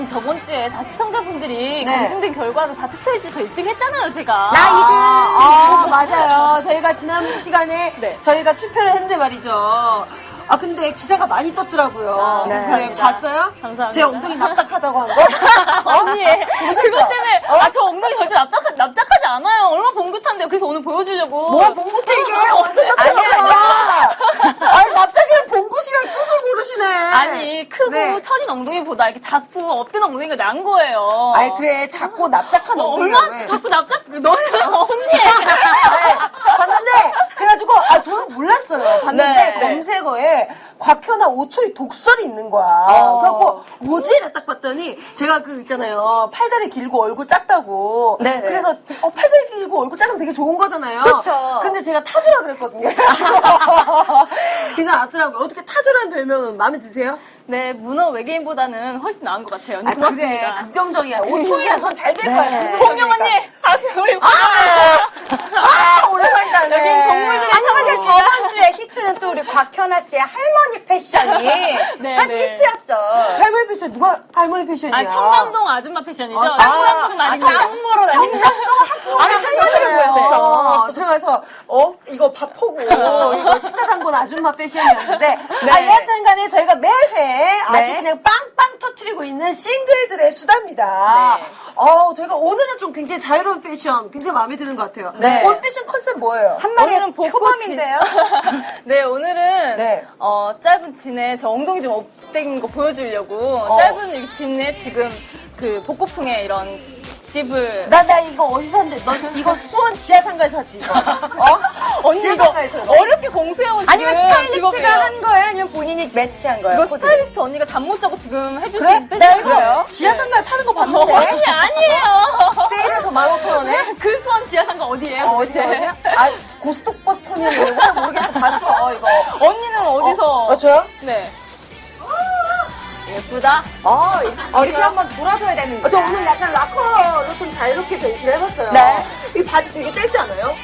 언니 저번 주에 다 시청자분들이 네. 검증된 결과로 다 투표해주셔서 1등 했잖아요, 제가. 나 아, 아, 맞아요 저희가 지난 시간에 네. 저희가 투표를 했는데 말이죠 아 근데 기사가 많이 떴더라고요 아, 네. 봤어요? 감사합니다. 제 엉덩이 납작하다고 한 거? 언니, 그것 때문에, 아, 저 엉덩이 절대 납작, 납작하지 않아요. 얼마나 봉긋한데요. 그래서 오늘 보여주려고. 뭐야 봉구태 이게 완전 납작하다 아니 납작 이랑 봉구시랑 뜻을 모르시네 아니, 크고 네. 처진 엉덩이보다 이렇게 작고 업된 엉덩이가 난 거예요. 아니 그래 작고 납작한 어, 엉덩이가 얼마나 왜 자꾸 납작, 너는 언니. 봤는데 그래가지고 아 저는 몰랐어요. 봤는데 네. 검색어에 곽현아 5초의 독설이 있는 거야. 어. 그래갖고 뭐지? 딱 봤더니 제가 그 있잖아요. 팔다리 길고 얼굴 작다고. 네네. 그래서 어 팔다리 길고 얼굴 작으면 되게 좋은 거잖아요. 좋죠. 근데 제가 타조라 그랬거든요. 기사 나왔더라고요. 어떻게 타조라는 별명은 마음에 드세요? 네, 문어 외계인보다는 훨씬 나은 것 같아요. 언니, 아, 그래. 고맙습니다. 긍정적이야. 5초야. 넌 잘될 네. 거야. 긍정적이니까. 홍영 언니! 아, 우리 아, 오랜만이다. 여기 동물들의 아니 사실. 저번 주에 히트는 또 우리 곽현아 씨의 할머니 패션이 네, 사실 네. 히트였죠. 할머니 패션 누가 할머니 패션이야? 아, 청담동 아줌마 패션이죠? 어, 청담동 아, 아닙니다. 장모로 다니는 아니 할머니를 네. 보였어. 들어가서 어 이거 밥 포고 이거 식사당번 아줌마 패션이었는데 네. 아 여하튼 간에 저희가 매회 아주 네. 그냥 빵빵 터트리고 있는 싱글들의 수다입니다. 네. 어 저희가 오늘은 좀 굉장히 자유로운 패션 굉장히 마음에 드는 것 같아요. 네. 오늘 패션 컨셉 뭐예요? 오늘은 벚꽃이 표범인데요? 네, 오늘은 네. 어, 짧은 진에 저 엉덩이 좀 업된 거 보여주려고 짧은 이렇게 진에 지금 그 복고풍의 이런 집을 나 나 이거 어디서 샀는데 너 이거 수원 지하상가에서 샀지 이거 어? 언니 이거. 어렵게 공수해온 지금 아니면 스타일리스트가. 한 거예요? 아니면 본인이 매치한 거예요? 이거 스타일리스트 언니가 잠 못 자고 지금 해주신 그래? 나 패션 이거 지하상가에 파는 거 봤는데 언니 아니에요 세일해서 15,000원에 그 수원 지하상가 어디예요 어, 도대체? 어디야? 아, 고스톱버스 뭐야 모르겠어. 봤어, 이거. 언니는 어디서 어, 저요? 네 예쁘다 어, 어, 이렇게 한번 돌아줘야 되는 어, 거죠. 저 오늘 약간 락커로 좀 자유롭게 변신을 해봤어요. 네. 이 바지 되게 짧지 않아요?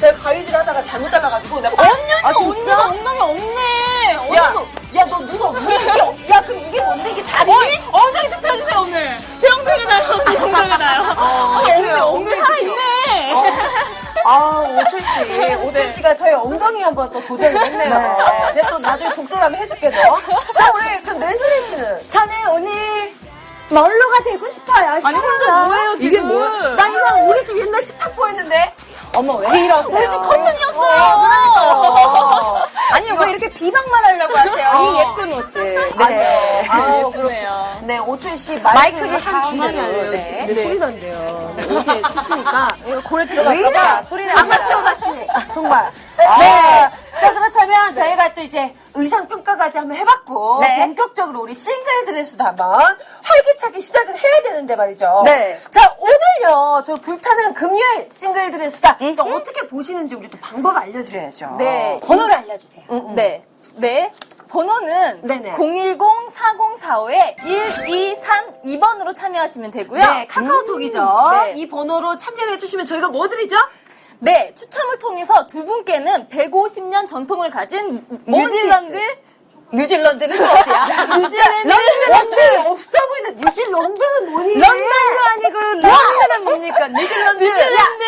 제가 가위질 하다가 잘못 잘라가지고 내가 언니 아, 언니 진짜? 엉덩이 없네 야, 언니도 야, 너눈 없니? 이게, 없- 야, 그럼 이게 뭔데? 이게 다리? 언니 엉덩이 투표해주세요 오늘 제 엉덩이 나요 언니 엉덩이 나요 아, 엉덩이 그래요. 엉덩이 살아 있네 아, 오철 씨. 오철 씨가 저희 엉덩이 한번 또 도전을 했네요. 네. 제가 또 나중에 독서라면 해줄게, 너. 자, 우리 그 낸시렌 씨는? 저는 오늘 멀로가 되고 싶어요. 아니 혼자 뭐예요 지금 이게 뭐야? 나 이거 우리 집 옛날 식탁 보였는데? 어머, 왜 이러세요? 우리 집 커튼이었어요 어. 아니, 왜 이렇게 비방만 하려고 하세요? 이 예쁜 옷을. 네. 아유, 예쁘네요 네, 오춘 씨 마이크를 한 주머니 안에 네. 근데 소리 난대요. 옷에 스치니까 고래 왜 들어갈까 이래? 봐. 소리 아마추어. 같이 정말. 네. 자 그렇다면 저희가 또 이제 의상 평가까지 한번 해봤고 네. 본격적으로 우리 싱글들의 수다 한번 활기차게 시작을 해야 되는데 말이죠. 네. 자 오늘요 저 불타는 금요일 싱글들의 수다. 자 어떻게 보시는지 우리 또 방법 알려드려야죠. 네. 번호를 알려주세요. 네. 네. 번호는 네네. 010-4045-1232번으로 참여하시면 되고요. 네, 카카오톡이죠. 음, 네. 이 번호로 참여를 해주시면 저희가 뭐 드리죠? 네, 추첨을 통해서 두 분께는 150년 전통을 가진 뉴질랜드 뉴질랜드는 어디야? 뉴질랜드 어째 없어 보이는 뉴질런드는 뭐니? 런던도 아니고 런던은 뭡니까? 뉴질랜드. 뉴질랜드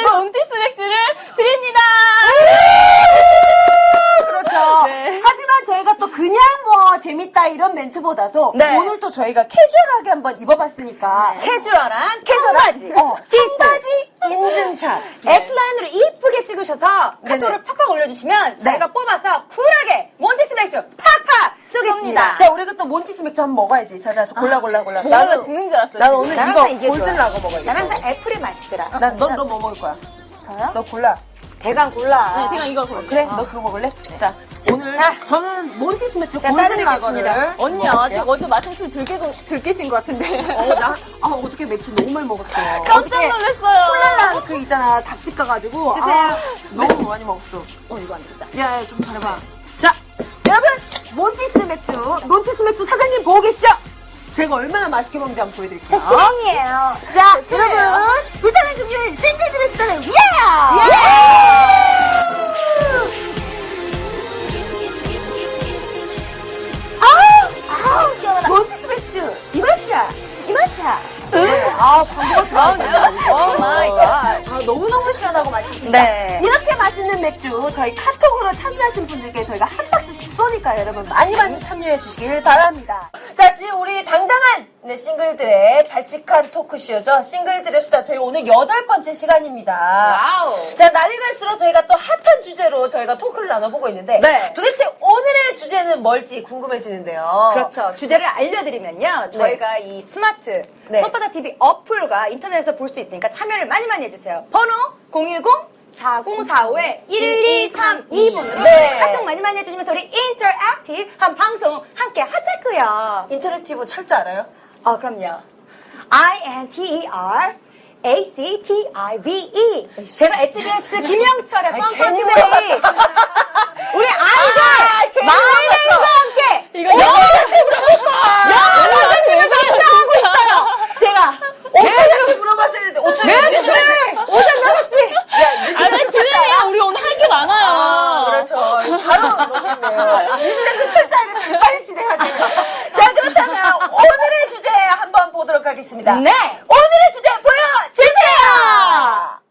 멘트보다도 네. 오늘 또 저희가 캐주얼하게 한번 입어봤으니까 캐주얼한 캐주얼하지. 어, 청바지 인증샷. S라인으로 이쁘게 찍으셔서 카톡을 팍팍 올려주시면 네. 저희가 뽑아서 쿨하게 몬티스 맥주 팍팍 쏘겠습니다. 자, 우리가 또 몬티스 맥주 한번 먹어야지. 자, 자, 저 골라, 골라, 골라. 몰라 죽는 줄 알았어요. 난 지금. 오늘 나는 이거 이게 골든 좋아. 라거 먹어야겠다. 난 항상 애플이 맛있더라. 난, 넌, 너 뭐 먹을 거야? 저요? 너 골라. 대강 골라. 네, 제가 이걸 볼게요. 그래? 너 그거 먹을래? 자, 오늘 자. 저는 몬티스 매트 자, 골든 따드리겠습니다. 라거를 언니 아직 어제 마신 술 들깨, 들깨신 것 같은데. 어, 나, 아, 어저께 맥주 너무 많이 먹었어. 깜짝 놀랐어요. 콜랄라 그 있잖아, 닭집 가가지고. 주세요. 아, 너무 많이 먹었어. 어, 이거 안 된다. 야, 야, 좀 잘해봐. 자, 여러분, 몬티스매트, 몬티스매트 사장님 보고 계시죠? 제가 얼마나 맛있게 먹는지 한번 보여드릴게요. 시렁이에요. 자, 여러분, 불타는 금요일 싱글들의 스타를 예! 아우, 시원하다. 몬티스매트, 이 맛이야. 이 맛이야. 아, 광고가 들어왔다. 오 마이 갓. 아, 너무너무 시원하고 맛있습니다. 네. 이렇게 맛있는 맥주 저희 카톡으로 참여하신 분들께 저희가 한 박스씩 쏘니까 여러분 많이 많이 참여해 주시길 바랍니다. 자, 지금 우리 당당한 네, 싱글들의 발칙한 토크쇼죠. 싱글들의 수다. 저희 오늘 여덟 번째 시간입니다. 와우. 자, 날이 갈수록 저희가 또 핫한 주제로 저희가 토크를 나눠보고 있는데 네. 도대체 오늘의 주제는 뭘지 궁금해지는데요. 그렇죠. 주제를 알려드리면요. 저희가 이 스마트 네. 손바닥 TV 어플과 인터넷에서 볼 수 있으니까 참여를 많이 많이 해주세요. 번호 010 4045에 1232번으로 네. 카톡 많이 많이 해주시면서 우리 인터랙티브 한 방송 함께 하자고요. 인터랙티브 철자 알아요? 아 그럼요. I N T E R A C T I V E. 제가 SBS 김영철의 뻔뻔스레이 물어봤다. 우리 아이들 아, 물어봤어. 함께 이거 영어한테 왜 가요, 진짜. 제가 오천한테 물어봤어야 되는데 오천이 매주를 오전 6시 아, 나 진행해요. 우리 오늘 할 게 많아요. 그렇죠. 바로 모르겠네요. 뉴질랜드 철자 이렇게 빨리 진행하세요. 자, 주제 한번 보도록 하겠습니다. 네. 오늘의 주제 보여주세요!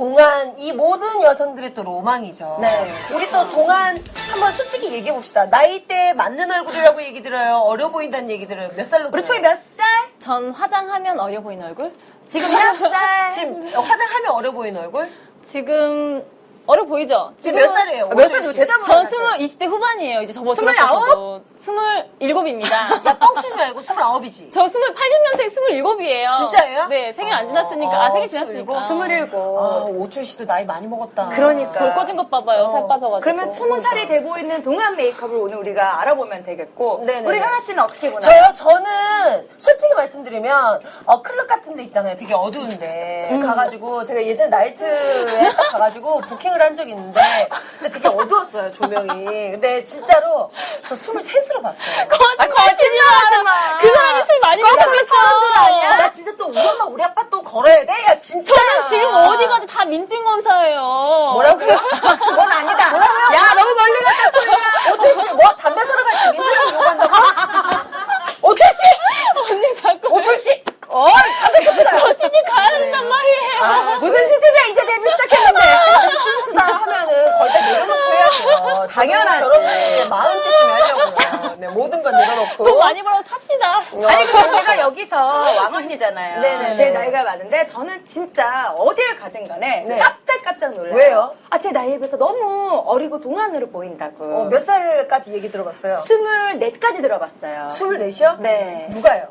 동안, 이 모든 여성들의 또 로망이죠. 네. 우리 또 동안 한번 솔직히 얘기해 봅시다. 나이대에 맞는 얼굴이라고 얘기 들어요. 어려 보인다는 얘기 들어요. 몇 살로? 우리? 초이 몇 살? 전 화장하면 어려 보이는 얼굴? 지금 몇 살? 지금 화장하면 어려 보이는 얼굴? 지금 어려 보이죠? 지금 몇 살이에요? 몇 살인지 오주희 씨? 대답을 전. 스물 20대 후반이에요. 이제 접어 스물아홉? 스물일곱입니다. 야, 뻥치지 말고 스물아홉이지. 저 28년생 27이에요. 진짜예요? 네, 생일 안 지났으니까. 아, 아, 생일 스물일곱? 지났으니까. 스물일곱. 아, 오철 씨도 나이 많이 먹었다. 그러니까. 볼 꺼진 것 봐봐요. 살 빠져가지고. 그러면 스무 살이 돼 보이는 동안 메이크업을 오늘 우리가 알아보면 되겠고 네네네. 우리 현아 씨는 어떻게 보나요? 저요, 저는 솔직히 말씀드리면 어, 클럽 같은 데 있잖아요. 되게 어두운데 음. 가가지고 제가 예전 나이트에 딱 가가지고 부킹을 한 적이 있는데 근데 되게 어두웠어요 조명이. 근데 진짜로 저 23으로 봤어요. 거짓말하지 마. 그 사람이 술 많이 마셨겠죠. 아, 나 진짜 또 우리 엄마 우리 아빠 또 걸어야 돼? 야 진짜. 저는 지금 어디 가도 다 민증 검사예요. 뭐라고요? 그건 아니다. 뭐라고요? 야 너무 멀리 갔다 소리야. 오철 씨, 뭐 담배 사러 갈때 민주당 요구한다고? 오철 씨, 언니 자꾸. 오철 씨. 어, 저 시집 가야 된단 말이에요. 무슨 시집이야 이제 데뷔 시작했는데 실수다 하면은 거의 다 내려놓고 해야죠 당연하지. 결혼은 이제 마흔 때쯤에 하려고요 네, 모든 건 내려놓고 돈 많이 벌어서 삽시다. 아니 그럼 제가 여기서 왕언니잖아요. 네네네. 제일 나이가 많은데 저는 진짜 어딜 가든 간에 네. 깜짝깜짝 놀라요. 왜요? 아제 나이에 비해서 너무 어리고 동안으로 보인다고. 어, 몇 살까지 얘기 들어봤어요? 스물넷까지 들어봤어요. 스물넷이요? 네. 누가요?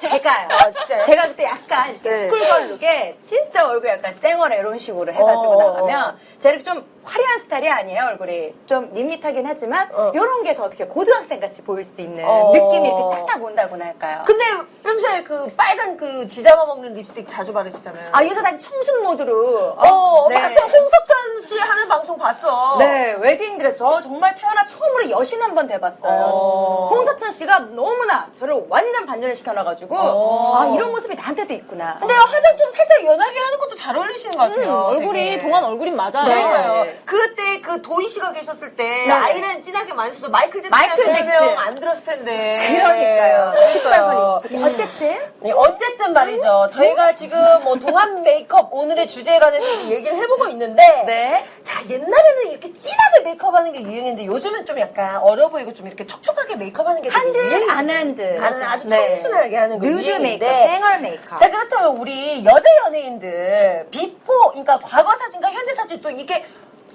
제가요. 아, 진짜요? 제가 그때 약간 이렇게 네. 스쿨걸 룩에 진짜 얼굴 약간 쌩얼에 이런 식으로 해가지고 어. 나가면 제가 이렇게 좀 화려한 스타일이 아니에요 얼굴이 좀 밋밋하긴 하지만 어. 이런 게 더 어떻게 고등학생 같이 보일 수 있는 어. 느낌이 이렇게 탁탁 온다고나 할까요? 근데 평소에 그 빨간 그 지잡아 먹는 립스틱 자주 바르시잖아요 아 요새 다시 청순 모드로 어, 네. 봤어 홍석천 씨 하는 방송 봤어 네, 웨딩 드레스. 저 정말 태어나 처음으로 여신 한 번 돼봤어요. 어. 홍서천 씨가 너무나 저를 완전 반전을 시켜놔가지고, 어. 아, 이런 모습이 나한테도 있구나. 근데 화장 좀 살짝 연하게 하는 것도 잘 어울리시는 것 같아요 얼굴이 되게. 동안 얼굴인 맞아요. 그러니까요. 네. 그때 그 도희 씨가 계셨을 때 네네. 아이는 진하게 많이 써도 마이클 잭슨 마이클 잭슨. 안 들었을 텐데. 그러니까요. 그러니까요. 18번 어쨌든 네, 어쨌든 말이죠. 저희가 지금 뭐 동안 메이크업 오늘의 주제에 관해서 이제 얘기를 해보고 있는데 네. 자 옛날에는 이렇게 진하게 메이크업하는 게 유행인데 요즘은 좀 약간 어려 보이고 좀 이렇게 촉촉하게 메이크업하는 게 되게 한들 유행. 안 한들 아주, 아주 네. 청순하게 하는 거 누드 유행인데. 메이크업, 생얼 메이크업. 자 그렇다면 우리 여자 연예인들 비포 그러니까 과거 사진과 현재 사진 또 이게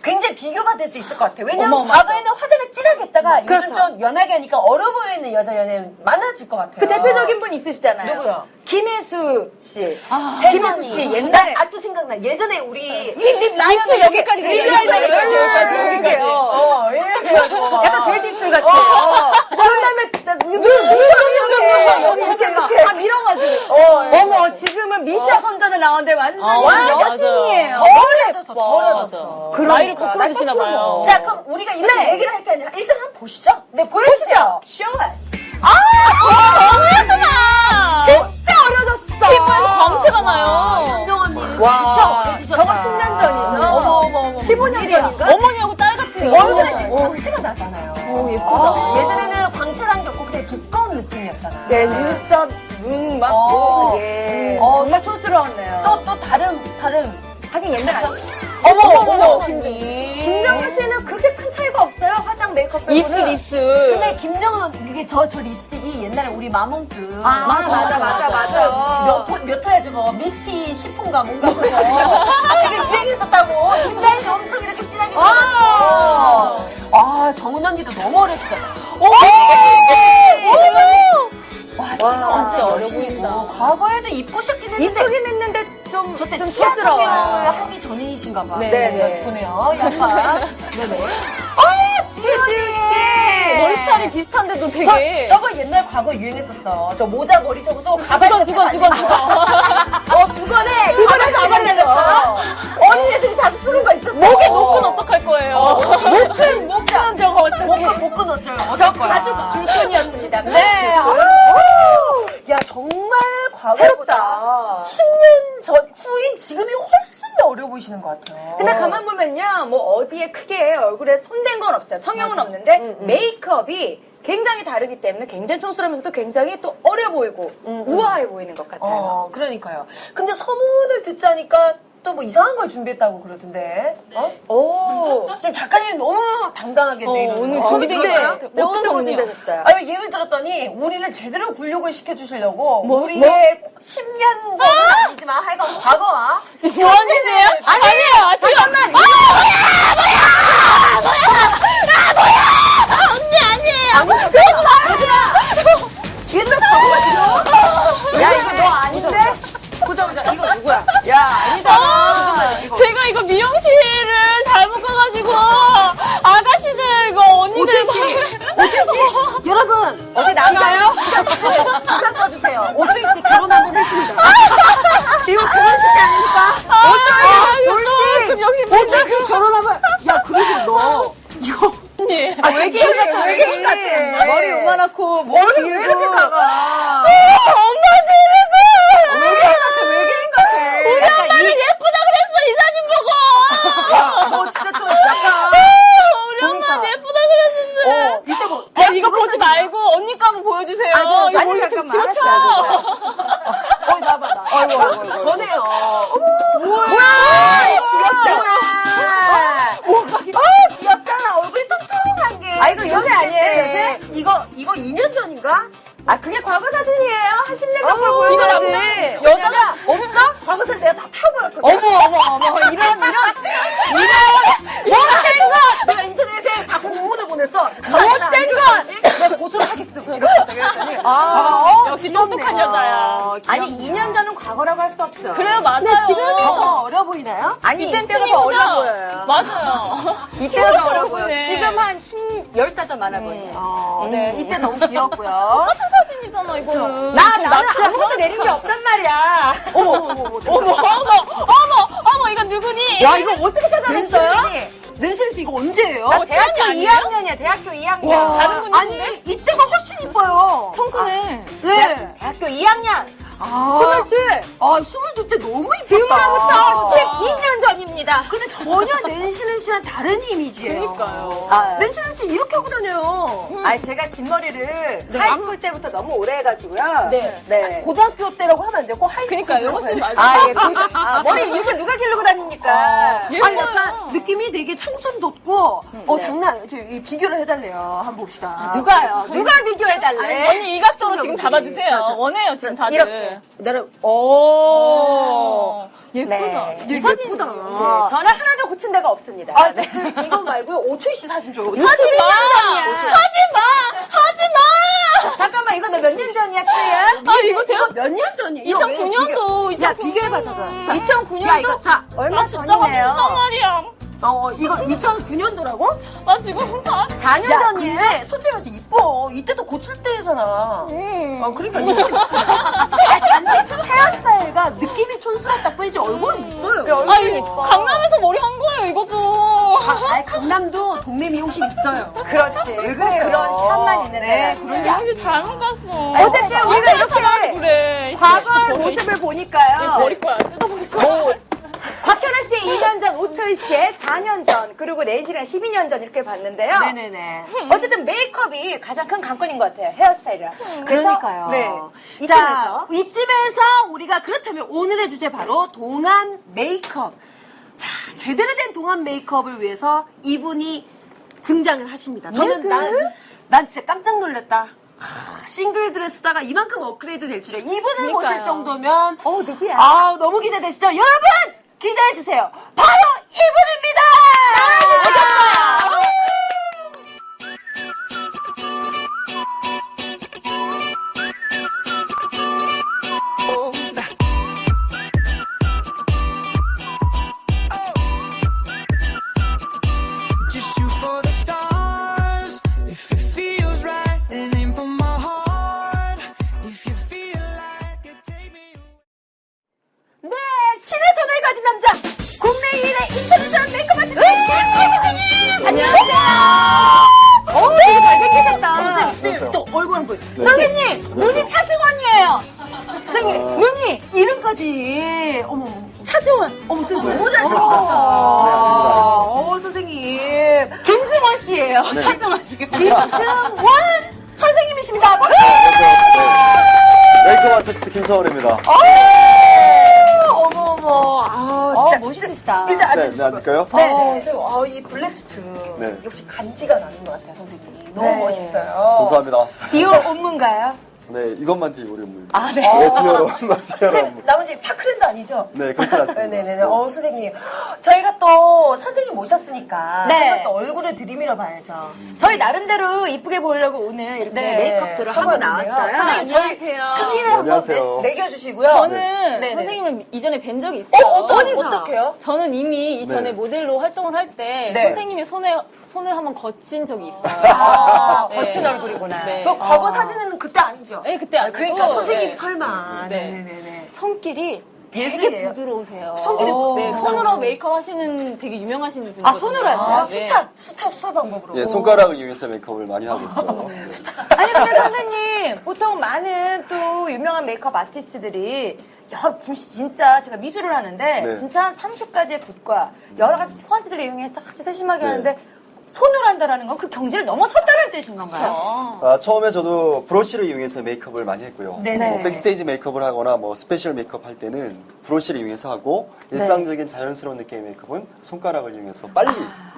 굉장히 비교가 될 수 있을 것 같아요. 왜냐면 어머, 맞아. 과거에는 화장을 진하게 했다가 요즘 그렇죠. 좀 연하게 하니까 어려 보이는 여자 연예인 많아질 것 같아요. 그 대표적인 분 있으시잖아요. 누구요? 김혜수 씨. 혜선이. 김혜수 씨 옛날에 아또 생각나. 예전에 우리 입술 여기까지 립 그려져 라이너를 있어요. 여기까지 여기까지. 이렇게요. 어 이렇게 막. 약간 돼지 입술 같이. 그런 다음에 눈, 눈, 이렇게, 여기 이렇게 막 이렇게. 다 밀어가지고. 어, 이렇게. 어머, 지금은 미샤 선전에 나오는데 완전 아, 맞아요. 여신이에요. 더 어려졌어. 더 어려졌어. 나이를 거꾸로 드시나 봐요. 자 그럼 우리가 이렇게 네. 얘기를 할 게 아니라 일단 한번 보시죠. 네 보여주세요. Show us. 너무 예쁘다. 진짜 어려졌어. 피부에서 광채가 나요. 현정 언니는 와, 진짜 어려지셨다. 저거 10년 전이죠. 어머 어머 어머. 15년 전인가? 어머니하고 딸 같아요. 얼굴에 지금 광채가 나잖아요. 오, 예쁘다. 어, 예전에는 광채란 게 없고 그냥 두꺼운 느낌이었잖아. 네, 눈썹, 눈, 막, 어. 뭐, 예. 어, 정말 촌스러웠네요. 또 또 다른 다른 하긴 옛날 어머 어머, 어머 어머. 김 김정은 씨는 그렇게 큰 차이가 없어요. 화장 메이크업 빼고는. 입술, 입술. 근데 김정은 그게 저 저 립스틱이 옛날에 우리 마몽크 아, 맞아, 맞아, 맞아, 맞아. 몇, 호- 몇 호야 저거 미스티 시폰가 뭔가 그거 아, 되게 유행했었다고 김다희는 엄청 이렇게 진하게 아. 아, 아 정은 언니도 너무 어렸어 와 지금 와, 완전 진짜 어려 보인다. 과거에도 이쁘셨긴 했는데 이쁘긴 했는데 좀, 저때 좀 촌스러워요. 하기 전이신가 봐. 네, 네. 보네요. 약간. 네네. 아, 지주 씨! 머리 스타일이 비슷한데도 저, 되게. 저거 옛날 과거 유행했었어. 저 모자 머리 저거 쏘고 가발. 두건, 두건, 두건, 두건. 어, 두건에. 두건에 가발이 달렸어. 어린애들이 자주 쓰는 거 있었어. 목에 놓고 어떡할 거예요? 목줄, 목줄. 저거 어떡해. 복근 어쩔 저 어쩔 거야. 줄건이었습니다. 네. 야, 정말 과거보다 새롭다. 10년 전, 후인 지금이 훨씬 더 어려 보이시는 것 같아요. 근데 가만 보면요, 뭐 어디에 크게 얼굴에 손댄 건 없어요. 성형은 없는데 메이크업이 굉장히 다르기 때문에 굉장히 촌스러우면서도 굉장히 또 어려 보이고 우아해 보이는 것 같아요. 어, 그러니까요. 근데 소문을 듣자니까 또 뭐 이상한 걸 준비했다고 그러던데. 어? 오. 지금 작가님이 너무 당당하게 어, 내리는 오늘 거. 준비된 게? 어떤 네? 준비하셨어요? 아니, 예를 들었더니 우리를 제대로 굴욕을 시켜주시려고 뭐? 우리의 10년 전은 아니지만 하여간 과거와 말고 언니 거 한번 보여주세요 아이고, 이거 좀 잠깐만, 지워쳐 어, 나봐, 나. 아이고. 어머, 뭐야? 귀엽잖아. 어, 귀엽잖아. 얼굴이 통통한 게. 아, 이거 요새 아니에요, 요새? 이거, 이거 2년 전인가? 아, 그게 과거 사진이에요? 한 10년 전 어머, 걸 이거 보여줘야지. 남자 여자가 없어? 과거사 내가 다 타버렸거든. 어머, 어머, 어머, 이런, 이런. 못된 것! 내가 인터넷에 다 공문을 보냈어. 못된 것! 내가 고소를 하겠어. 이렇게 그랬더니. 아, 어, 역시. 똑똑한 여자야. 아니, 2년 전은 과거라고 할 수 없죠. 그래요 맞아요 근데 지금 더 어려 보이나요? 아니, 이땐 이때가 더? 어려 보여요. 맞아요 이때가 더 어려 보여요. 지금 한 10, 10살 더 많아 보여요. 어, 네. 이때 너무 귀엽고요. 똑같은 사진이잖아 이거는 나, 나는 진짜 아무것도 내린 게 없단 말이야. 어머, 어머, 어머. 어머 어머 어머 어머 이건 누구니 와, 이거 어떻게 찾아냈어요? 른실 씨, 이거 언제예요? 나 어, 대학교 태연이 아니에요? 2학년이야, 대학교 2학년. 와, 다른 분이신데? 아니, 이때가 훨씬 이뻐요. 청순해 네. 대학교 2학년. 스물둘. 아, 22대 너무 이뻤다. 지금으로부터 12년 전입니다. 근데 전혀 낸시는 씨랑 다른 이미지예요. 그러니까요. 아, 낸시는 씨 이렇게 하고 다녀요. 아니 제가 긴 머리를 하이스쿨 때부터 너무 오래 해가지고요. 네. 네. 고등학교 때라고 하면 안 되고 하이스쿨 그러니까 이거 쓰지 마세요. 아, 예. 그, 아, 머리 이렇게 누가 기르고 다닙니까? 예뻐요. 아니 약간 느낌이 되게 청순 돋고 어 네. 장난. 저 이 비교를 해달래요. 한번 봅시다. 누가요? 누가 비교해달래? 언니 이 각도로 지금 자, 잡아주세요. 자. 원해요 지금 다들. 이렇게. 나를 오. 예쁘다. 네. 이 이게 사진이. 예쁘다. 네, 저는 하나도 고친 데가 없습니다. 아, 네. 저, 그, 이건 말고요. 오초이 씨 사진 줘요. 하지 마! 하지 마! 하지 마! 잠깐만, 이거 너 몇 년 전이야, 최야? 아, 이거 대박. 몇 년 전이야? 2009년도, 야, 2009년도. 비교해봐, 자, 자. 자. 2009년도? 야, 이거, 자. 얼마 나 진짜 화냈단 전이네요. 말이야. 어, 이거 2009년도라고? 나 지금 다. 4년 야, 전이에요. 근데 솔직히 말해서 이뻐. 이때도 고칠 때잖아. 음. 어, 그러니까 이뻐. 아, 단지 헤어스타일가 느낌이 촌스럽다 뿐이지 얼굴은 이뻐요. 그 얼굴- 아니, 이뻐. 강남에서 머리 한 거예요, 이것도. 아, 아니, 강남도 동네 미용실 있어요. 그렇지. 왜 그래요? 그런 시간만 있는 네, 데 그런 게 양씨 잘못 갔어. 어쨌든 아, 우리가 이렇게 그래. 과거의 버리- 모습을 보니까요. 버릴 거야. 뜯어버릴 거야. 뭐, 곽현아 씨의 2년 전, 오철 씨의 4년 전, 그리고 내시랑 12년 전 이렇게 봤는데요. 네네네. 어쨌든 메이크업이 가장 큰 관건인 것 같아요. 헤어스타일이랑. 그래서- 그러니까요. 네. 자, 이쯤에서 우리가 그렇다면 오늘의 주제 바로 동안 메이크업. 자, 제대로 된 동안 메이크업을 위해서 이분이 등장을 하십니다. 저는 난, 난 진짜 깜짝 놀랐다. 하, 싱글들을 쓰다가 이만큼 업그레이드 될 줄에 이분을. 모실 정도면 어, 누구야? 아 너무 기대되시죠? 여러분 기대해 주세요. 바로 이분입 김승원 씨예요. 차승원 씨가. 김승원 선생님이십니다. 박수! 메이크업 아티스트 김서원입니다. 어머, 어머. 아, 진짜. 어, 멋있으시다. 일단 네. 네, 앉을까요? 네, 네. 선생님, 아, 이 블랙스트. 네. 역시 간지가 나는 것 같아요, 선생님. 너무 네. 멋있어요. 감사합니다. 디오 온문가요? 네, 이것만 뒤 우리 업무. 아, 네. 네, 디오로 선생님, 업무. 나머지 파크랜드 아니죠? 네, 그렇지 않습니다. 네네네. 어, 선생님. 저희가 또 선생님 모셨으니까. 네. 한번 또 얼굴을 들이밀어 봐야죠. 저희 나름대로 이쁘게 보이려고 오늘 이렇게 네. 메이크업들을 하고 하고 왔는데요. 나왔어요. 선생님, 저희 안녕하세요. 순위를 한번 안녕하세요. 매, 매겨주시고요. 저는 네네. 선생님을 이전에 뵌 적이 있어요. 어, 어떤, 어디서? 어떻게요? 저는 이미 이전에 네. 모델로 활동을 할 때 네. 선생님의 손에 손을 한번 거친 적이 있어요. 아, 네. 거친 얼굴이구나. 네. 그 과거 사진은 그때 아니죠? 네, 그때 아니고 그러니까 선생님이 네. 설마. 네. 네네네. 손길이 되게 예술이에요. 부드러우세요. 손길이 어, 네, 부드러워. 손으로 메이크업 하시는 되게 유명하신 분이거든요. 아, 손으로 하세요? 아, 네. 스타, 스타, 스타 방법으로. 예, 손가락을 이용해서 메이크업을 많이 하고 있죠. 아니 근데 선생님 보통 많은 또 유명한 메이크업 아티스트들이 여러 붓이 진짜 제가 미술을 하는데 네. 진짜 한 30가지의 붓과 여러 가지 스펀지들을 이용해서 아주 세심하게 네. 하는데 손으로 한다라는 건 그 경지를 넘어섰다는 뜻인 건가요? 아, 처음에 저도 브러쉬를 이용해서 메이크업을 많이 했고요. 네네. 뭐 백스테이지 메이크업을 하거나 뭐 스페셜 메이크업 할 때는 브러쉬를 이용해서 하고 네. 일상적인 자연스러운 느낌의 메이크업은 손가락을 이용해서 빨리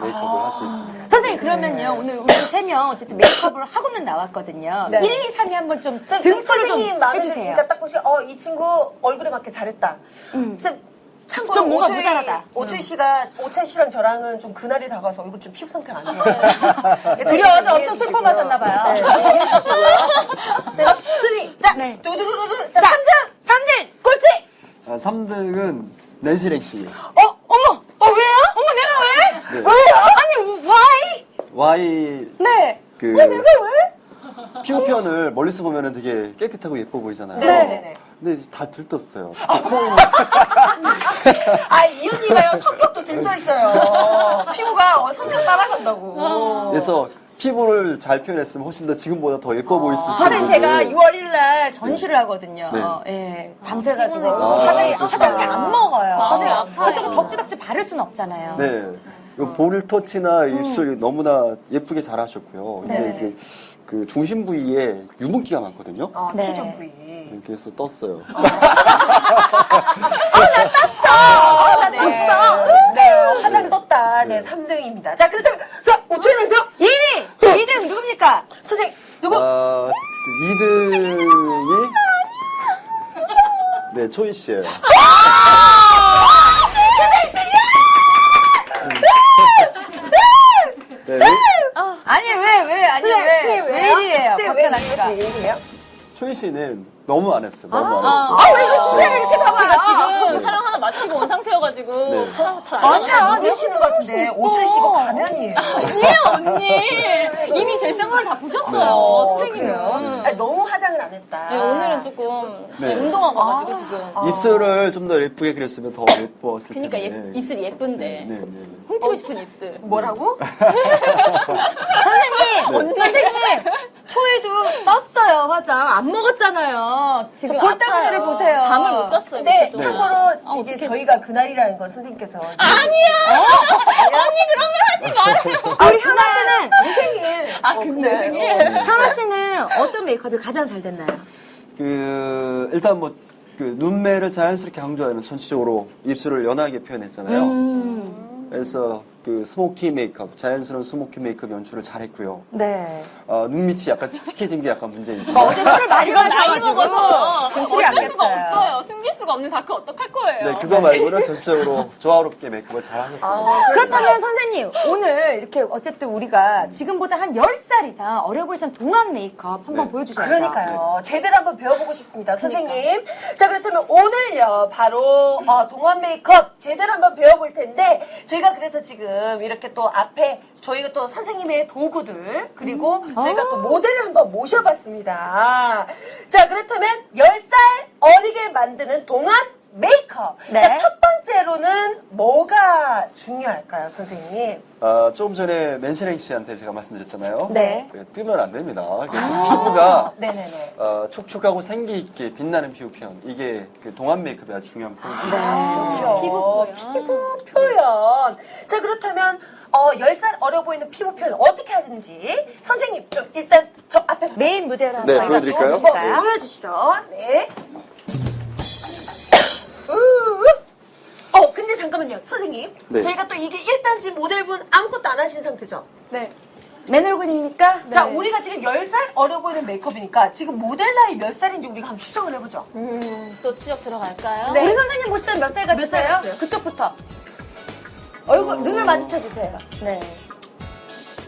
메이크업을 할 수 있습니다. 선생님 그러면요 오늘 우리 세 명 어쨌든 메이크업을 하고는 나왔거든요. 네. 1, 2, 3위 한번 좀 선- 등수를 선생님 좀 마음에 해주세요. 드니까 딱 보시면 어, 이 친구 얼굴에 맞게 잘했다. 선 참고로 좀 뭔가 오주희- 모자라다. 오주희 씨가 오찬 씨랑 저랑은 좀 그날이 다가서 얼굴 좀 피부 상태가 안 좋아요. 둘이 어제 엄청 슬퍼 마셨나 봐요. 네, 이해해 주시고요. 네, 순위. 자, 네. 두두두두. 자, 3등! 3등! 꼴찌! 아, 3등은 낸시랭 씨. 어 어머 어 왜요? 어머 내가 왜? 네. 왜요? 아니 why? Y 네. 그 내가 왜? 피부편을 멀리서 보면 되게 깨끗하고 예뻐 보이잖아요. 네 네 네. 근데 다 들떴어요. 코 있는 아, 이 언니가요, 성격도 들떠 있어요. 피부가 어, 성격 따라간다고. 그래서 피부를 잘 표현했으면 훨씬 더 지금보다 더 예뻐 보일 수 있어요. 선생님 제가 6월 1일 날 전시를 하거든요. 네. 예, 밤새가지고 아, 화장이 그러시구나. 화장이 안 먹어요. 화장이 아파요. 그렇다고 덕지덕지 바를 수는 없잖아요. 네. 이거 볼 터치나 입술 너무나 예쁘게 잘 하셨고요. 네. 근데 이게 그 중심 부위에 유분기가 많거든요. 어, 네. T존 부위. 이렇게 해서 떴어요. 네. 네, 화장 떴다. 네, 3등입니다. 자, 그렇다면, 자, 5초의 면접! 2위! 2등 누굽니까? 선생님, 누구? 아, 2등이 네, 초이 씨예요. 네, 네. 아니 왜 왜 아니 선생님, 왜 선생님, 왜 왜요? 일이에요? 선생님, 왜? 씨가. 왜 이래요? 초이 씨는 너무 안 했어요. 너무 안 했어요. 아, 왜 이렇게 두 개를 이렇게 잡아? 제가 지금 촬영 하나 마치고 온 상태여가지고 네. 촬영 다 아, 내시는 것 같은데, 5초 씨고 가면이에요. 아니에요, 언니. 이미 제 생얼을 다 보셨어요, 선생님은. 아니, 너무 화장을 안 했다. 네, 오늘은 조금 네. 네, 운동하고 와가지고 지금. 입술을 좀 더 예쁘게 그렸으면 더 예뻤을 텐데. 그러니까 예, 입술이 예쁜데. 네, 네, 네. 훔치고 싶은 입술. 뭐라고? 선생님 선생님 초이도 떴어요 화장 안 먹었잖아요. 지금 볼따구니를 아파요. 보세요. 잠을 못 잤어요. 근데 동안. 참고로 아, 이제 어떡해. 저희가 그날이라는 건 선생님께서 아니야! 언니 그런 말 하지 말아요. 아, 우리 현아 씨는 생일 아, 근데 생일. 현아 씨는 어떤 메이크업이 가장 잘 됐나요? 그 일단 뭐 그 눈매를 자연스럽게 강조하면 전체적으로 입술을 연하게 표현했잖아요. 음. 그래서 그 스모키 메이크업, 자연스러운 스모키 메이크업 연출을 잘했고요. 네. 어, 눈 밑이 약간 칙칙해진 게 약간 문제인지. 어제 술을 많이 이건 나이 마셔가지고 먹어서 진술이 안 어쩔 수가 됐어요. 없어요. 숨길 수가 없는 다크 어떡할 거예요. 네, 그거 말고는 전체적으로 조화롭게 메이크업을 잘 하셨습니다. 그렇다면 선생님 오늘 이렇게 어쨌든 우리가 지금보다 한 10살 이상 어려 보이시는 동안 메이크업 한번 네. 보여주셔야죠. 그러니까요. 제대로 한번 배워보고 싶습니다, 선생님. 자, 그렇다면 오늘요, 바로 어, 동안 메이크업 제대로 한번 배워볼 텐데, 저희가 그래서 지금 이렇게 또 앞에 저희가 또 선생님의 도구들, 그리고 저희가 또 모델을 한번 모셔봤습니다. 자, 그렇다면 10살 어리게 만드는 동안 메이크업. 네. 자, 첫 번째로는 뭐가 중요할까요, 선생님? 아, 조금 전에 낸시랭 씨한테 제가 말씀드렸잖아요. 네. 그 뜨면 안 됩니다. 그래서 피부가 네네네. 어, 촉촉하고 생기 있게 빛나는 피부 표현. 이게 그 동안 메이크업의 아주 중요한 포인트입니다. 그렇죠. 피부 표현. 피부 표현. 자, 그렇다면, 어, 10살 어려 보이는 피부 표현 어떻게 하는지 선생님 좀 일단 저 앞에 메인 무대로 네, 저희가 보여드릴까요? 한번 보여주시죠. 네. 잠깐만요. 선생님. 네. 저희가 또 이게 1단지 모델분 아무것도 안 하신 상태죠? 네. 맨 얼굴입니까? 자, 네. 우리가 지금 10살 어려 보이는 메이크업이니까 지금 모델 나이 몇 살인지 우리가 한번 추정을 해보죠. 음, 또 추적 들어갈까요? 우리 선생님 보실 때는 몇살 같으세요? 살 같으세요? 그쪽부터. 얼굴, 눈을 마주쳐 주세요. 네.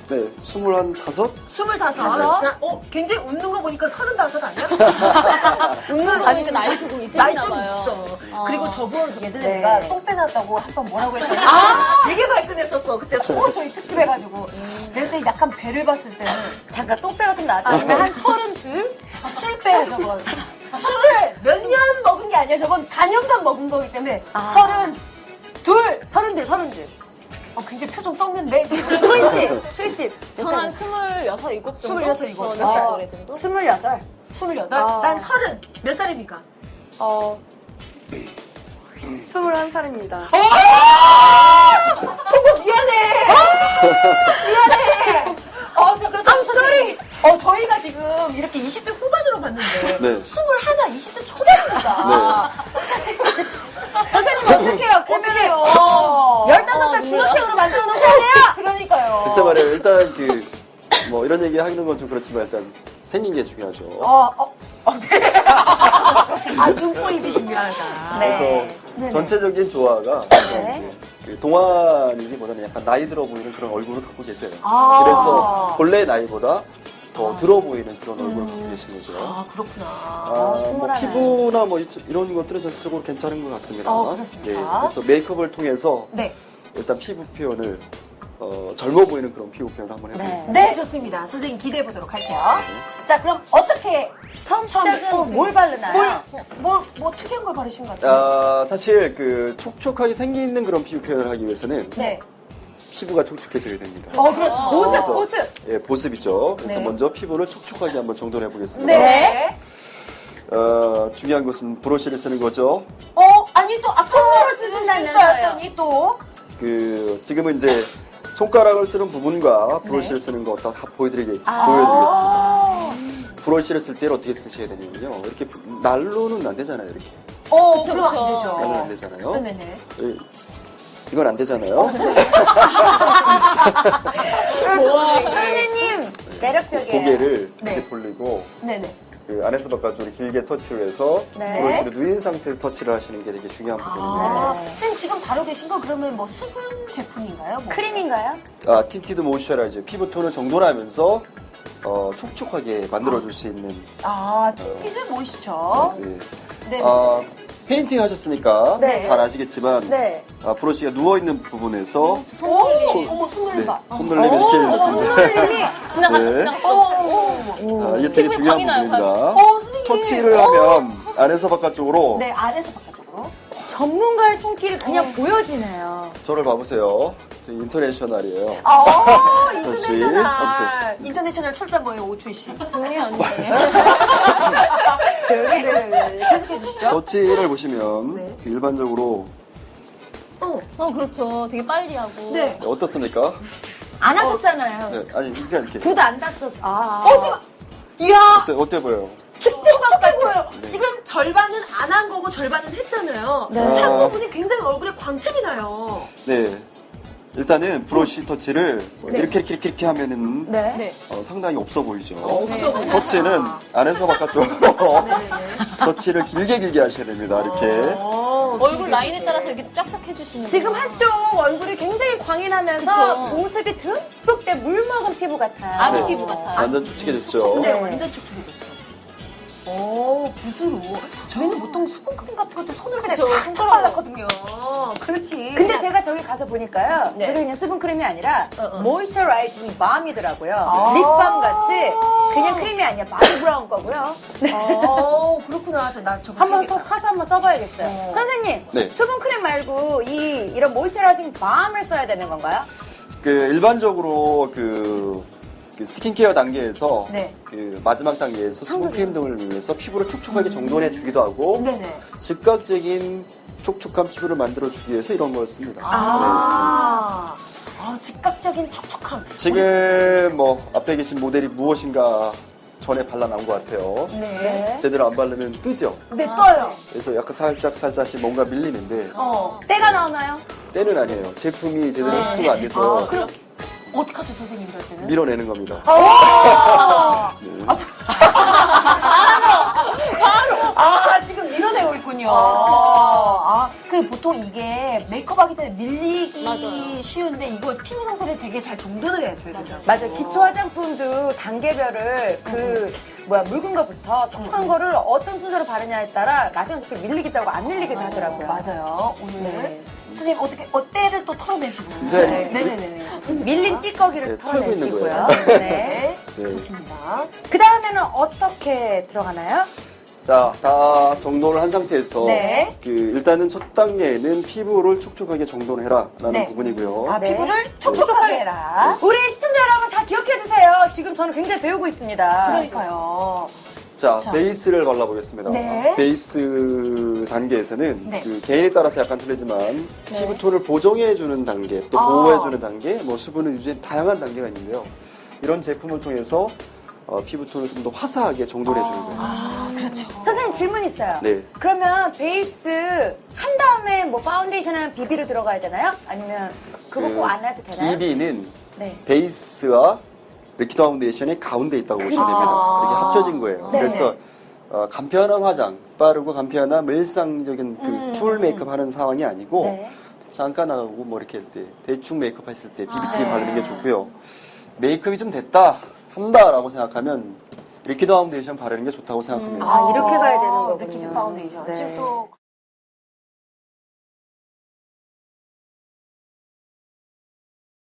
네, 25? 스물다섯. 다섯. 자, 어, 굉장히 웃는 거 보니까 서른다섯 아니야? 웃는 거 보니까 나이 조금 나이 있으시나 좀 봐요. 있어. 그리고 저분 예전에 네. 내가 똥 빼놨다고 한 번 뭐라고 했더니 되게 발끈했었어. 그때 소원 저희 특집 해가지고. 근데 약간 배를 봤을 때는 잠깐 똥배가 좀 나왔다면 한 서른 둘? 술 빼야 저건. 술을 몇 년 먹은 게 아니야. 저건 단연간 먹은 거기 때문에 서른 둘. 서른 둘, 서른 둘. 어, 굉장히 표정 썩는데. 초이 씨, 초이 씨. 전한 스물여섯, 일곱 정도? 스물여섯, 일곱. 저몇살 아. 정도? 스물여덟. 스물여덟. 아. 난 서른. 몇 살입니까? 어, 21살입니다. 어머 미안해. 미안해. 어, 자 그래도 sorry. 어, 저희가 지금 이렇게 20대 후반으로 봤는데 네. 21, 20대 초반입니다. 선생님 어떡해요? 어떡해요. 열 다섯 살 중학생으로 만들어 놓으셔야 돼요! 그러니까요. 글쎄 말이에요. 일단 그 뭐 이런 얘기 하는 건 좀 그렇지만 일단 생긴 게 중요하죠. 어, 어, 어, 네. 아, 눈꼬입이 중요하다. 네. 그래서 전체적인 조화가 이제 그 동안이기보다는 약간 나이 들어 보이는 그런 얼굴을 갖고 계세요. 아. 그래서 본래 나이보다 더 들어 보이는 그런 얼굴을 갖고 계신 거죠. 아, 그렇구나. 아, 뭐 스물하나. 피부나 뭐 이- 이런 것들은 전체적으로 괜찮은 것 같습니다. 어, 그렇습니다. 네, 그래서 메이크업을 통해서 네. 일단 피부 표현을 어, 젊어 보이는 그런 피부 표현을 한번 해보겠습니다. 네, 좋습니다. 선생님 기대해 보도록 할게요. 자, 그럼 어떻게 처음 시작은 어, 뭘 바르나요? 뭘, 뭐, 뭐 특이한 걸 바르신 것 같아요. 아, 사실 그 촉촉하게 생기는 그런 피부 표현을 하기 위해서는 네. 피부가 촉촉해져야 됩니다. 어, 그렇죠. 보습, 그래서- 보습. 예, 보습이죠. 그래서 네. 먼저 피부를 촉촉하게 한번 정돈해 보겠습니다. 네. 어, 중요한 것은 브러쉬를 쓰는 거죠. 어, 아니 또 아까 손으로 쓰신다면서요? 또 그 지금은 이제 손가락을 쓰는 부분과 브러쉬를 쓰는 거 다 보여드리게 보여드리겠습니다. 브러쉬를 쓸 때는 어떻게 쓰셔야 되냐면요. 이렇게 부- 날로는 안 되잖아요. 이렇게 어, 그럼. 안 되죠. 날로는 안 되잖아요. 네네네. 예, 이건 안 되잖아요. 그렇죠. 선생님, 매력적이에요. 고개를 네. 이렇게 돌리고 네네. 그 안에서 바깥으로 길게 터치를 해서 네. 브러쉬를 누인 상태에서 터치를 하시는 게 되게 중요한 부분입니다. 아, 선생님 지금 바로 계신 건 그러면 뭐 수분 제품인가요? 뭐? 크림인가요? 아, 틴티드 모이스처라이저 피부 톤을 정돈하면서 어, 촉촉하게 만들어줄 수 있는 아, TP를 모이시죠? 네. 네. 아, 페인팅 하셨으니까 네. 잘 아시겠지만 네. 아, 브러쉬가 누워 있는 부분에서 손놀림. 어머, 손놀림 네, 봐. 손놀림이 이렇게 있는데 선생님이 지나갔다, 네. 지나갔다. 아, 이게 되게 피부에 중요한 나요, 부분입니다. 어, 선생님. 터치를 하면 안에서 바깥쪽으로 네, 안에서 바깥쪽으로. 전문가의 손길이 그냥 보여지네요. 저를 봐보세요. 저 인터내셔널이에요. 아, 다시. 인터내셔널. 인터내셔널 철자 뭐예요, 오초이 씨? 조용히 언니. 네네네. 계속해 주시죠. 터치를 보시면 네. 그 일반적으로 어, 어, 그렇죠. 되게 빨리 하고. 네. 어떻습니까? 안 하셨잖아요. 네, 아니 그냥 이렇게 붓안 땄었어. 아. 어, 선생님. 이야, 어때, 어때 보여요? 촉촉해 보여요. 지금 절반은 안 한 거고 절반은 했잖아요. 네. 한 아. 부분이 굉장히 얼굴에 광택이 나요. 네. 일단은 브러쉬 터치를 뭐 이렇게 이렇게 이렇게, 이렇게 하면은 네. 네. 어, 상당히 없어 보이죠. 없어 보여요. 터치는 안에서 바깥쪽으로 터치를 길게 길게 하셔야 됩니다. 이렇게. 어, 얼굴 라인에 따라서 이렇게 쫙쫙 해주시는. 지금 거예요. 한쪽 얼굴이 굉장히 광이 나면서 그쵸. 보습이 듬뿍 된 물 먹은 피부 같아요. 아기 네. 피부 같아요. 완전 촉촉해졌죠. 네, 네. 완전 촉촉해졌어. 오, 붓으로. 저희는 보통 수분크림 같은 것도 손으로 그냥 그쵸, 탁 손가락으로. 발랐거든요. 그렇지. 근데 제가 저기 가서 보니까요. 네. 저게 그냥 수분크림이 아니라 어, 어. 모이스처라이징 밤이더라고요. 아. 립밤 같이 그냥 크림이 아니야. 바디 브라운 거고요. 어, 그렇구나. 저, 나 저거 한번. 서, 사서 한번 써봐야겠어요. 어. 선생님, 네. 수분크림 말고 이 이런 모이스처라이징 밤을 써야 되는 건가요? 그 일반적으로 그, 그 스킨케어 단계에서 네. 그 마지막 단계에서 수분 크림 등을 위해서 피부를 촉촉하게 정돈해 주기도 하고 네네. 즉각적인 촉촉한 피부를 만들어 주기 위해서 이런 걸 씁니다. 아, 아, 즉각적인 촉촉함. 네. 지금 뭐 앞에 계신 모델이 무엇인가 전에 발라놓은 것 같아요. 네. 제대로 안 바르면 뜨죠. 네, 떠요. 그래서 약간 살짝 살짝씩 뭔가 밀리는데 어. 때가 나오나요? 때는 아니에요. 제품이 제대로 네. 흡수가 안 돼서 아, 그럼 어떡하죠, 선생님, 그럴 때는? 밀어내는 겁니다. 아, 네. 아, 지금 밀어내고 있군요. 아, 그 보통 이게 메이크업 하기 전에 밀리기 맞아요. 쉬운데 이거 피부 상태를 되게 잘 정돈을 해줘야 되죠. 맞아요. 기초 화장품도 단계별을 그 뭐야 묽은 거부터 촉촉한 거를 어떤 순서로 바르냐에 따라 나중에 밀리기도 하고 안 밀리기도 하더라고요. 맞아요. 오늘 네. 선생님 어떻게 어때를 또 털어내시고. 이제 네네네. 밀린 찌꺼기를 네, 털고 있는 털어내시고요. 거예요. 네. 네. 네. 좋습니다. 그 다음에는 어떻게 들어가나요? 자, 다 정돈을 한 상태에서 네. 그 일단은 첫 단계에는 피부를 촉촉하게 정돈해라라는 네. 부분이고요. 아, 네. 피부를 촉촉하게 해라. 우리 시청자 여러분 다 기억해 두세요. 지금 저는 굉장히 배우고 있습니다. 그러니까요. 자, 자. 베이스를 발라보겠습니다. 네. 베이스 단계에서는 네. 그 개인에 따라서 약간 틀리지만 피부톤을 보정해주는 단계, 또 아. 보호해주는 단계, 뭐 수분을 유지하는 다양한 단계가 있는데요. 이런 제품을 통해서 어, 피부톤을 좀 더 화사하게 정돈해 주는 거예요. 아, 그렇죠. 선생님 질문 있어요. 네. 그러면 베이스 한 다음에 뭐 파운데이션이나 비비로 들어가야 되나요? 아니면 그거 꼭 안 해도 되나요? 비비는 네. 베이스와 리퀴드 파운데이션의 가운데 있다고 보시면 그렇죠. 됩니다. 이렇게 합쳐진 거예요. 네. 그래서 어, 간편한 화장, 빠르고 간편한 일상적인 그풀 메이크업 하는 상황이 아니고 네. 잠깐 하고 뭐 이렇게 할 때 대충 메이크업 했을 때 비비크림 네. 바르는 게 좋고요. 메이크업이 좀 됐다, 한다라고 생각하면 리퀴드 파운데이션 바르는 게 좋다고 생각합니다. 아, 이렇게 가야 되는 거군요. 리퀴드 파운데이션. 네. 지금 또